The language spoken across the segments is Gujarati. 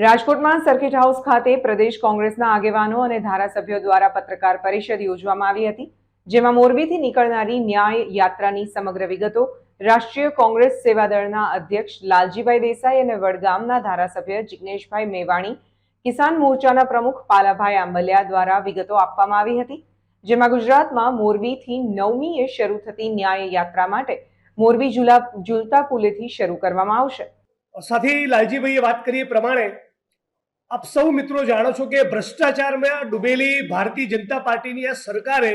રાજકોટમાં સર્કિટ હાઉસ ખાતે પ્રદેશ કોંગ્રેસના આગેવાનો અને ધારાસભ્યો દ્વારા પત્રકાર પરિષદ યોજવામાં આવી હતી, જેમાં મોરબીથી નીકળનારી ન્યાય યાત્રાની સમગ્ર વિગતો રાષ્ટ્રીય કોંગ્રેસ સેવાદળના અધ્યક્ષ લાલજીભાઈ દેસાઈ અને વડગામના ધારાસભ્ય જિગ્નેશભાઈ મેવાણી, કિસાન મોરચાના પ્રમુખ પાલાભાઈ આંબલિયા દ્વારા વિગતો આપવામાં આવી હતી, જેમાં ગુજરાતમાં મોરબીથી નવમીએ શરૂ થતી ન્યાય યાત્રા માટે મોરબી ઝુલા ઝુલતા પુલેથી શરૂ કરવામાં આવશે. સાથી લાલજીભાઈએ વાત કરી એ પ્રમાણે આપ સૌ મિત્રો જાણો છો કે ભ્રષ્ટાચારમાં ડૂબેલી ભારતીય જનતા પાર્ટીની આ સરકારે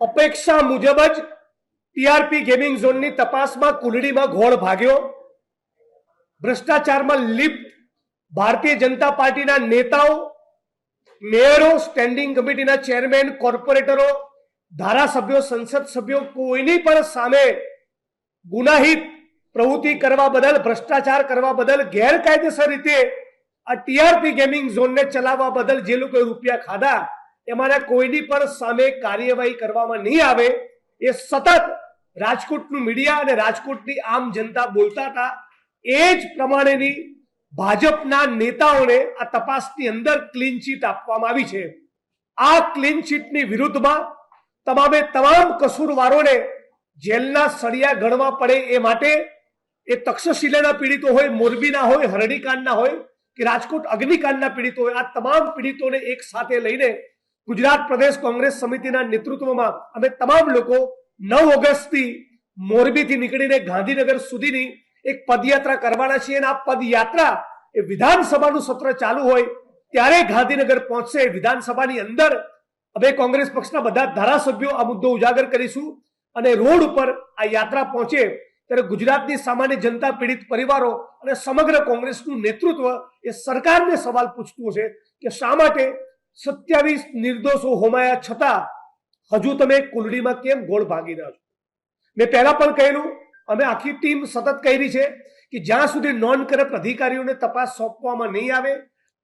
અપેક્ષા મુજબ જ ટીઆરપી ગેમિંગ ઝોનની તપાસમાં કુલડીમાં ઘોળ ભાગ્યો. ભ્રષ્ટાચારમાં લિપ્ત ભારતીય જનતા પાર્ટીના નેતાઓ, મેયરો, સ્ટેન્ડિંગ કમિટીના ચેરમેન, કોર્પોરેટરો, ધારાસભ્યો, સંસદ સભ્યો કોઈની પણ સામે ગુનાહિત પ્રવૃત્તિ કરવા બદલ, ભ્રષ્ટાચાર કરવા બદલ ગેરકાયદેસર રીતે આ ટીઆરપી ગેમિંગ ઝોનને ચલાવવા બદલ જે લોકોએ રૂપિયા ખાધા, એમાંના કોઈની પણ સામે કાર્યવાહી કરવામાં નહીં આવે, એ સતત રાજકોટનું મીડિયા અને રાજકોટની આમ જનતા બોલતા હતા. એ જ પ્રમાણેની ભાજપના નેતાઓને આ તપાસની અંદર ક્લીન ચીટ આપવામાં આવી છે. આ ક્લીન ચીટની વિરુદ્ધમાં તમામે તમામ કસૂરવારોને જેલના સળિયા ગણવા પડે એ માટે, એ તક્ષશિલાના પીડિતો હોય, મોરબીના હોય, હરણીકાંડના હોય કે રાજકોટ અગ્નિકાંડના પીડિતો આ તમામ પીડિતોને એક સાથે લઈને ગુજરાત પ્રદેશ કોંગ્રેસ સમિતિના નેતૃત્વમાં અમે તમામ લોકો નવ ઓગસ્ટથી મોરબીથી નીકળીને ગાંધીનગર સુધીની એક પદયાત્રા કરવાના છીએ અને આ પદયાત્રા એ વિધાનસભાનું સત્ર ચાલુ હોય ત્યારે ગાંધીનગર પહોંચશે. વિધાનસભાની અંદર અમે કોંગ્રેસ પક્ષના બધા ધારાસભ્યો આ મુદ્દો ઉજાગર કરીશું અને રોડ ઉપર આ યાત્રા પહોંચે ત્યારે ગુજરાતની સામાન્ય જનતા પીડિત પરિવારો અને સમગ્ર કોંગ્રેસનું નેતૃત્વ એ સરકારને સવાલ પૂછતું છે કે શા માટે સત્યાવીસ નિર્દોષો હોમાયા છતાં હજુ તમે કુલડીમાં કેમ ગોળ ભાગી રહ્યા છો? મેં પહેલા પણ કહેલું, અમે આખી ટીમ સતત કહી છે કે જ્યાં સુધી નોન કરપ્ટ અધિકારીઓને તપાસ સોંપવામાં નહીં આવે,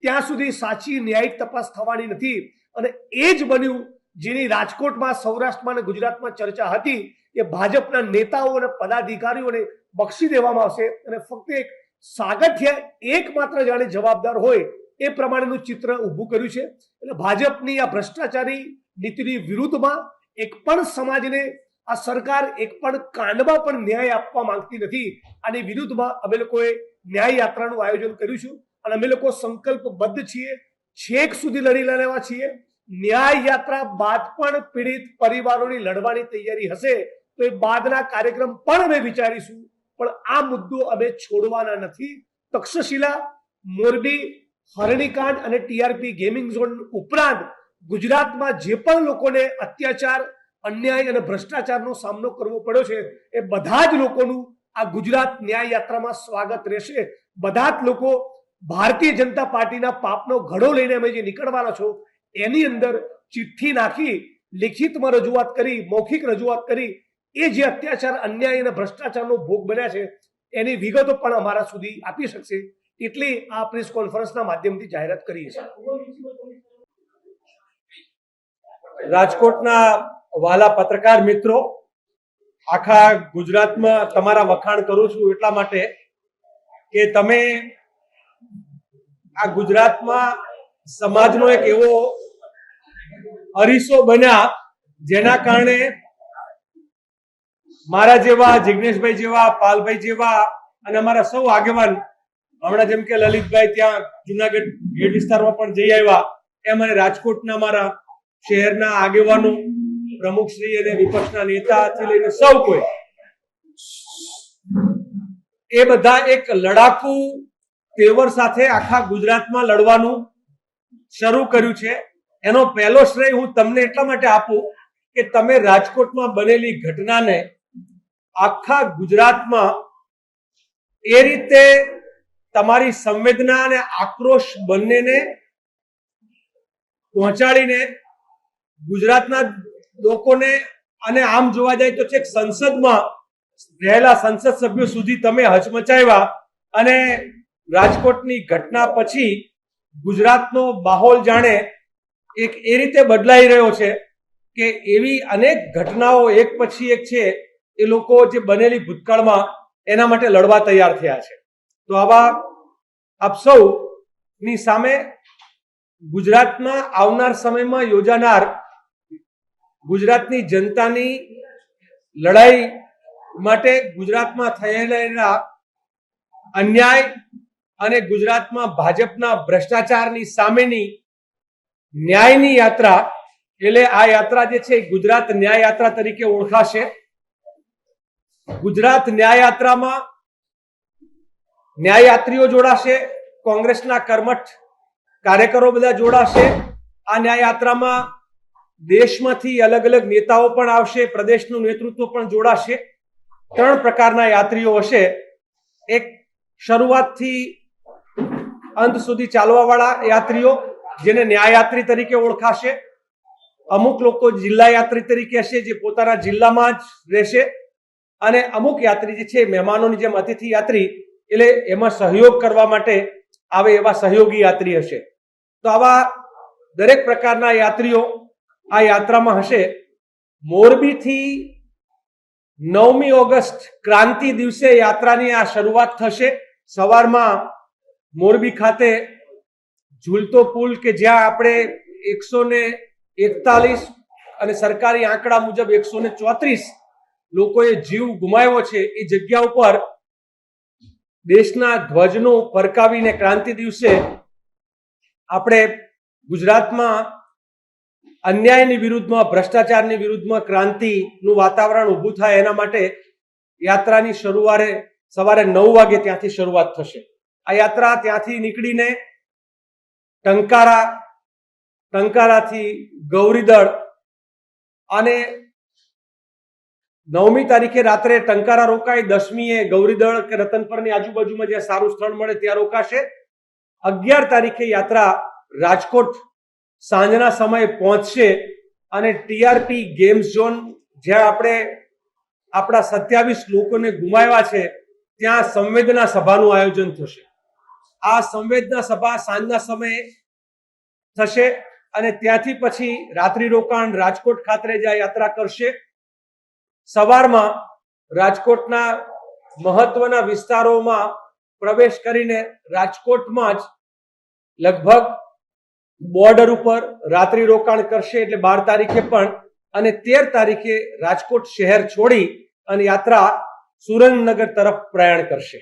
ત્યાં સુધી સાચી ન્યાયિક તપાસ થવાની નથી અને એ જ બન્યું જેની રાજકોટમાં, સૌરાષ્ટ્રમાં અને ગુજરાતમાં ચર્ચા હતી, એ ભાજપના નેતાઓ અને પદાધિકારીઓને બક્ષી દેવામાં આવશે. અને ફક્ત એક સાગઠ્ય એકમાત્ર જાણે જવાબદાર હોય, એ પ્રમાણેનું ચિત્ર ઊભું કર્યું છે. એટલે ભાજપની આ ભ્રષ્ટાચારી નીતિની વિરુદ્ધમાં એક પણ સમાજને આ સરકાર એક પણ કાંડમાં પણ ન્યાય આપવા માંગતી નથી. આની વિરુદ્ધમાં અમે લોકોએ ન્યાય યાત્રાનું આયોજન કર્યું છે. અને અમે લોકો સંકલ્પબદ્ધ છીએ, છેક સુધી લડી લેવા છીએ. ન્યાય યાત્રા બાદ પણ પીડિત પરિવારોની લડવાની તૈયારી હશે તો એ બાદના કાર્યક્રમ પણ અમે વિચારીશું. પણ આ મુદ્દો અમે છોડવાના નથી. તક્ષશિલા, મોરબી, હરણીકાંડ અને ટીઆરપી ગેમિંગ ઝોન ઉપરાંત ગુજરાતમાં જે પણ લોકોને અત્યાચાર, અન્યાય અને ભ્રષ્ટાચારનો સામનો કરવો પડ્યો છે, એ બધા જ લોકોનું આ ગુજરાત ન્યાય યાત્રામાં સ્વાગત રહેશે. બધા જ લોકો ભારતીય જનતા પાર્ટીના પાપનો ઘડો લઈને અમે જે નીકળવાના છો એની અંદર ચિઠ્ઠી નાખી લિખિતમાં રજૂઆત કરી, મૌખિક રજૂઆત કરી, એ જે અત્યાચાર, અન્યાય અને ભ્રષ્ટાચારનો ભોગ બન્યા છે, એની વિગતો પણ અમારા સુધી આપી શકશે. એટલી આ પ્રેસ કોન્ફરન્સના માધ્યમથી જાહેરાત કરીએ છીએ. રાજકોટના વાલા પત્રકાર મિત્રો, આખા ગુજરાતમાં તમારા વખાણ કરું છું એટલા માટે કે તમે આ ગુજરાતમાં સમાજનો એક એવો અરીસો બન્યા જેના કારણે મારા જેવા, જિગ્નેશભાઈ જેવા, પાલભાઈ જેવા અને અમારા સૌ આગેવાન, હમણાં જેમ કે લલિતભાઈ ત્યાં જુનાગઢ ગેટ વિસ્તારમાં પણ જઈ આવ્યા એમ અને રાજકોટના મારા શહેરના આગેવાનો, પ્રમુખશ્રી અને વિપક્ષના નેતાથી લઈને સૌ કોઈ. એ બધા એક લડાકુ, તેવર સાથે આખા ગુજરાતમાં લડવાનું શરૂ કર્યું છે. એનો પહેલો શ્રેય હું તમને એટલા માટે આપું કે તમે રાજકોટમાં બનેલી ઘટનાને આખા ગુજરાતમાં એ રીતે તમારી સંવેદના અને આક્રોશ બંનેને પહોંચાડીને ગુજરાતના લોકોને અને આમ જોવા જાય તો છેક સંસદમાં રહેલા સંસદ સભ્યો સુધી તમે હચમચાવ્યા અને રાજકોટની ઘટના પછી ગુજરાતનો માહોલ જાણે એક એ રીતે બદલાઈ રહ્યો છે કે એવી અનેક ઘટનાઓ એક પછી એક છે એ લોકો જે બનેલી ભૂતકાળમાં એના માટે લડવા તૈયાર થયા છે. તો આવા આપ સૌ ની સામે ગુજરાતમાં આવનાર સમયમાં યોજાનાર ગુજરાતની જનતાની લડાઈ માટે ગુજરાતમાં થયેલા અન્યાય અને ગુજરાતમાં ભાજપના ભ્રષ્ટાચારની સામેની ન્યાયની યાત્રા, એટલે આ યાત્રા જે છે ગુજરાત ન્યાય યાત્રા તરીકે ઓળખાશે. ગુજરાત ન્યાય યાત્રામાં ન્યાયયાત્રીઓ જોડાશે, કોંગ્રેસના કર્મઠ કાર્યકરો બધા જોડાશે. આ ન્યાયયાત્રામાં દેશમાંથી અલગ અલગ નેતાઓ પણ આવશે, પ્રદેશનું નેતૃત્વ પણ જોડાશે. ત્રણ પ્રકારના યાત્રીઓ હશે. એક શરૂઆતથી અંત સુધી ચાલવાવાળા યાત્રીઓ જેને ન્યાયયાત્રી તરીકે ઓળખાશે, અમુક લોકો જિલ્લા યાત્રી તરીકે હશે જે પોતાના જિલ્લામાં જ રહેશે, અને અમુક યાત્રી જે છે મહેમાનોની જેમ અતિથિ યાત્રી, એટલે એમાં સહયોગ કરવા માટે આવે એવા સહયોગી યાત્રી હશે. તો આવા દરેક પ્રકારના યાત્રીઓ આ યાત્રામાં હશે. મોરબીથી નવમી ઓગસ્ટ ક્રાંતિ દિવસે યાત્રાની આ શરૂઆત થશે. સવારમાં મોરબી ખાતે ઝૂલતો પુલ કે જ્યાં આપણે એકસો ને એકતાલીસ અને સરકારી આંકડા મુજબ એકસો ને ચોત્રીસ લોકોએ જીવ ગુમાવ્યો છે, એ જગ્યા ઉપર દેશના ધ્વજનું ફરકાવીને ક્રાંતિ દિવસે આપણે ગુજરાતમાં અન્યાયની વિરુદ્ધમાં, ભ્રષ્ટાચારની વિરુદ્ધમાં ક્રાંતિનું વાતાવરણ ઊભું થાય એના માટે યાત્રાની શરૂઆરે સવારે નવ વાગે ત્યાંથી શરૂઆત થશે. આ યાત્રા ત્યાંથી નીકળીને ટંકારા, ટંકારાથી ગૌરીદળ અને નવમી તારીખે રાત્રે ટંકારા રોકાય, દસમીએ ગૌરીદળ કે રતનપરની આજુબાજુમાં જ્યાં સારું સ્થળ મળે ત્યાં રોકાશે. અગિયાર તારીખે યાત્રા રાજકોટ સાંજના સમયે પહોંચશે અને ટીઆરપી ગેમ્સ ઝોન જ્યાં આપણે આપણા સત્યાવીસ લોકોને ગુમાવ્યા છે, ત્યાં સંવેદના સભાનું આયોજન થશે. આ સંવેદના સભા સાંજના સમયે થશે અને ત્યાંથી પછી રાત્રિ રોકાણ રાજકોટ ખાતે આ યાત્રા કરશે. સવારમાં રાજકોટના મહત્વના વિસ્તારોમાં પ્રવેશ કરીને રાજકોટમાં જ લગભગ બોર્ડર ઉપર રાત્રિ રોકાણ કરશે એટલે બાર તારીખે પણ અને તેર તારીખે રાજકોટ શહેર છોડી અને યાત્રા સુરેન્દ્રનગર તરફ પ્રયાણ કરશે.